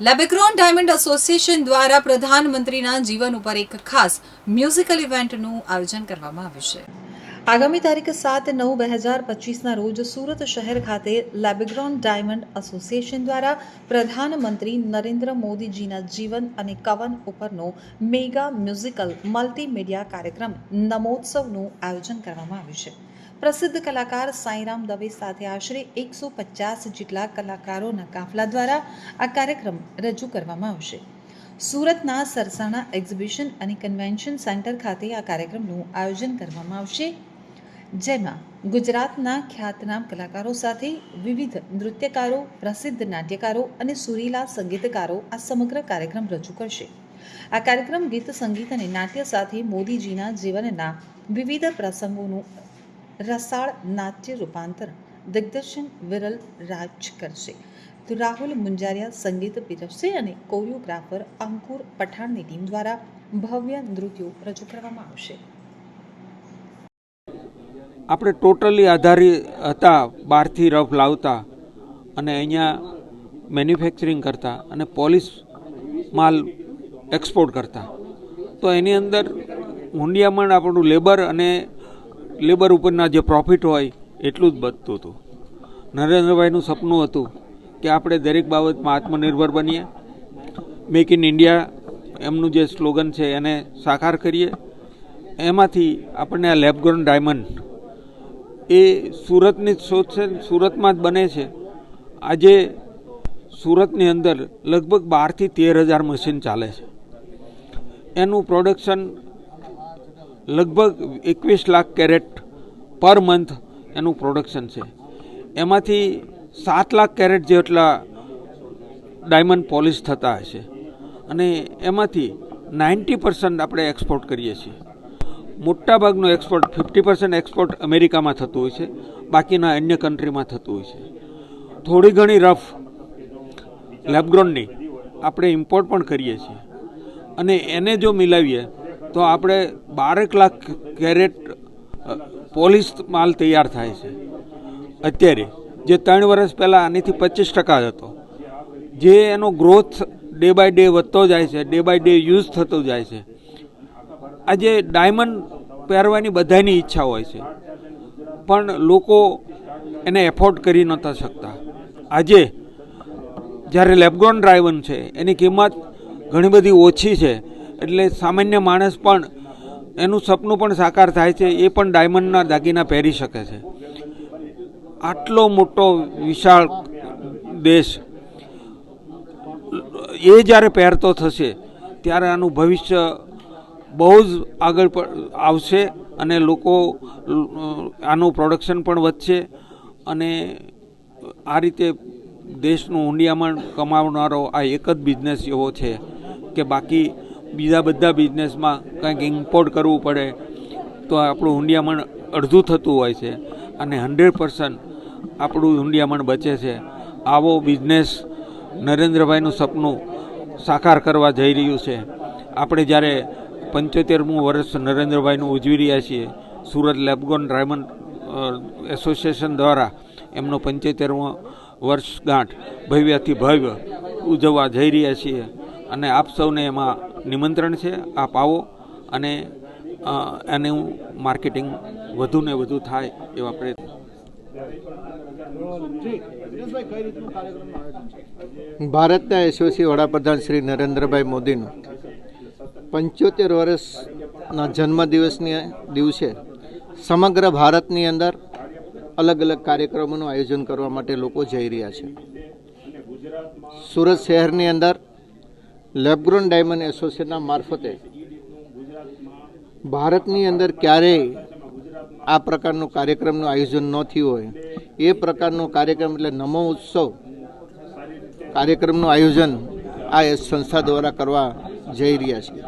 લેબેક્રોન diamond association દ્વારા પ્રધાનમંત્રીના જીવન ઉપર એક ખાસ મ્યુઝિકલ ઇવેન્ટનું આયોજન કરવામાં આવ્યું છે. આગામી તારીખ સાત નવ બે હજાર પચીસના રોજ સુરત શહેર ખાતે લેબેગ્રોન ડાયમંડ એસોસિએશન દ્વારા પ્રધાનમંત્રી નરેન્દ્ર મોદીજીના જીવન અને કવન ઉપરનો મેગા મ્યુઝિકલ મલ્ટીમીડિયા કાર્યક્રમ નમોત્સવનું આયોજન કરવામાં આવ્યું છે. પ્રસિદ્ધ કલાકાર સાંઈરામ દવે સાથે આશરે એકસો પચાસ જેટલા કલાકારોના કાફલા દ્વારા આ કાર્યક્રમ રજૂ કરવામાં આવશે. સુરતના સરસાણા એક્ઝિબિશન અને કન્વેન્શન સેન્ટર ખાતે આ કાર્યક્રમનું આયોજન કરવામાં આવશે. જેમાં ગુજરાતના ખ્યાતનામ કલાકારો સાથે વિવિધ નૃત્યકારો, પ્રસિદ્ધ નાટ્યકારો અને સુરીલા સંગીતકારો આ સમગ્ર કાર્યક્રમ રજૂ કરશે. આ કાર્યક્રમ ગીત, સંગીત અને નાટ્ય સાથે મોદીજીના જીવનના વિવિધ પ્રસંગોનું રસાળ નાટ્ય રૂપાંતર દિગ્દર્શન વિરલ રાજ કરશે. તો રાહુલ મુંજારિયા સંગીત પીરસશે અને કોરિયોગ્રાફર અંકુર પઠાણની ટીમ દ્વારા ભવ્ય નૃત્યો રજૂ કરવામાં આવશે. આપણે ટોટલી આધારી હતા બહારથી રફ લાવતા અને અહીંયા મેન્યુફેક્ચરિંગ કરતા અને પોલિશ માલ એક્સપોર્ટ કરતા. તો એની અંદર હુંડિયામણ આપણું લેબર અને લેબર ઉપરના જે પ્રોફિટ હોય, એટલું જ બધતું હતું. નરેન્દ્રભાઈનું સપનું હતું કે આપણે દરેક બાબતમાં આત્મનિર્ભર બનીએ. મેક ઇન ઇન્ડિયા એમનું જે સ્લોગન છે, એને સાકાર કરીએ. એમાંથી આપણને આ લેબગ્રોન ડાયમંડ એ સુરતની જ શોધ છે, સુરતમાં જ બને છે. આજે સુરતની અંદર લગભગ બારથી તેર હજાર મશીન ચાલે છે. એનું પ્રોડક્શન લગભગ એકવીસ લાખ કેરેટ પર મંથ એનું પ્રોડક્શન છે. એમાંથી સાત લાખ કેરેટ જેટલા ડાયમંડ પોલિશ થતા હશે. અને એમાંથી નાઇન્ટી પર્સન્ટ આપણે એક્સપોર્ટ કરીએ છીએ. મોટાભાગનું એક્સપોર્ટ ફિફ્ટી પર્સન્ટ એક્સપોર્ટ અમેરિકામાં થતું હોય છે. બાકીના અન્ય કન્ટ્રીમાં થતું હોય છે. થોડી ઘણી રફ લેબગ્રોનની આપણે ઇમ્પોર્ટ પણ કરીએ છીએ. અને એને જો મિલાવીએ તો આપણે બારેક લાખ કેરેટ પોલિશ માલ તૈયાર થાય છે. અત્યારે, જે ત્રણ વર્ષ પહેલાં આનીથી પચીસ ટકા જ હતો. જે એનો ગ્રોથ ડે બાય ડે વધતો જાય છે ડે બાય ડે યુઝ થતો જાય છે. આજે ડાયમંડ પહેરવાની બધાની ઈચ્છા હોય છે. પણ લોકો એને એફોર્ડ કરી નહોતા શકતા. આજે, જ્યારે લેબગ્રોન ડ્રાઈવન છે, એની કિંમત ઘણી બધી ઓછી છે. એટલે સામાન્ય માણસ પણ એનું સપનું પણ સાકાર થાય છે, એ પણ ડાયમંડના દાગીના પહેરી શકે છે. આટલો મોટો વિશાળ દેશ એ જ્યારે પહેરતો થશે, ત્યારે આનું ભવિષ્ય બહુ જ આગળ આવશે અને લોકો આનું પ્રોડક્શન પણ વધશે અને આ રીતે દેશનું ઊંડિયામણ કમાવનારો આ એક જ બિઝનેસ એવો છે કે બાકી બીજા બધા બિઝનેસમાં કંઈક ઇમ્પોર્ટ કરવું પડે, તો આપણું ઊંડિયામણ અડધું થતું હોય છે અને હંડ્રેડ પર્સન્ટ આપણું ઊંડિયામણ બચે છે. આવો બિઝનેસ નરેન્દ્રભાઈનું સપનું સાકાર કરવા જઈ રહ્યું છે. આપણે જ્યારે પંચોતેરમું વર્ષ નરેન્દ્રભાઈનું ઉજવી રહ્યા છીએ, સુરત લેબગોન ડાયમંડ એસોસિએશન દ્વારા એમનો પંચોતેરમો વર્ષગાંઠ ભવ્યથી ભવ્ય ઉજવવા જઈ રહ્યા છીએ. અને આપ સૌને એમાં નિમંત્રણ છે, આપ આવો અને એનું માર્કેટિંગ વધુ ને વધુ થાય એવા પ્રયત્ન. ભારતના યશસ્વી વડાપ્રધાન શ્રી નરેન્દ્રભાઈ મોદીનું પંચોતેર વર્ષના જન્મદિવસની દિવસે સમગ્ર ભારતની અંદર અલગ અલગ કાર્યક્રમોનું આયોજન કરવા માટે લોકો જઈ રહ્યા છે. સુરત શહેરની અંદર લેબગ્રોન ડાયમંડ એસોસિએશનના મારફતે ભારતની અંદર ક્યારેય આ પ્રકારનું કાર્યક્રમનું આયોજન ન થયું હોય. એ પ્રકારનો કાર્યક્રમ એટલે નમો ઉત્સવ કાર્યક્રમનું આયોજન આ સંસ્થા દ્વારા કરવા જઈ રહ્યા છે.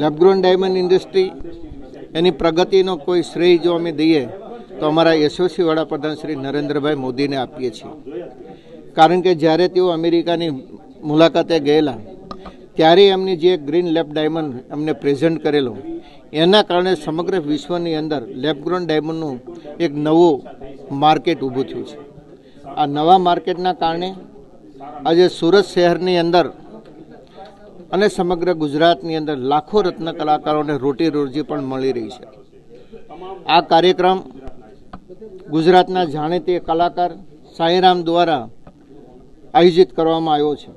લેબગ્રોન ડાયમંડ ઇન્ડસ્ટ્રી એની પ્રગતિનો કોઈ શ્રેય જો અમે દઈએ, તો અમારા યશસ્વી વડાપ્રધાન શ્રી નરેન્દ્રભાઈ મોદીને આપીએ છીએ. કારણ કે જ્યારે તેઓ અમેરિકાની મુલાકાતે ગયેલા ત્યારે એમની જે ગ્રીન લેબ ડાયમંડ એમને પ્રેઝન્ટ કરેલો, એના કારણે સમગ્ર વિશ્વની અંદર લેબગ્રોન ડાયમંડનું એક નવું માર્કેટ ઊભું થયું છે. આ નવા માર્કેટના કારણે આજે સુરત શહેરની અંદર અને સમગ્ર ગુજરાતની અંદર લાખો રત્ન કલાકારોને રોટી રોજી પણ મળી રહી છે. આ કાર્યક્રમ ગુજરાતના જાણીતી કલાકાર સાંઈરામ દ્વારા આયોજિત કરવામાં આવ્યો છે.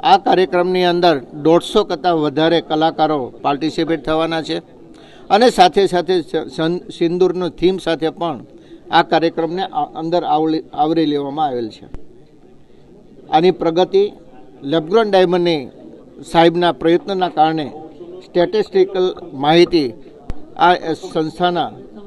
આ કાર્યક્રમની અંદર દોઢસો કરતાં વધારે કલાકારો પાર્ટિસિપેટ થવાના છે. અને સાથે સાથે સિંદૂરનો થીમ સાથે પણ આ કાર્યક્રમને અંદર આવલી, આવરી લેવામાં આવેલ છે. આની પ્રગતિ લેબગ્રોન ડાયમંડની સાહેબના પ્રયત્નના કારણે સ્ટેટિસ્ટિકલ માહિતી આ સંસ્થાના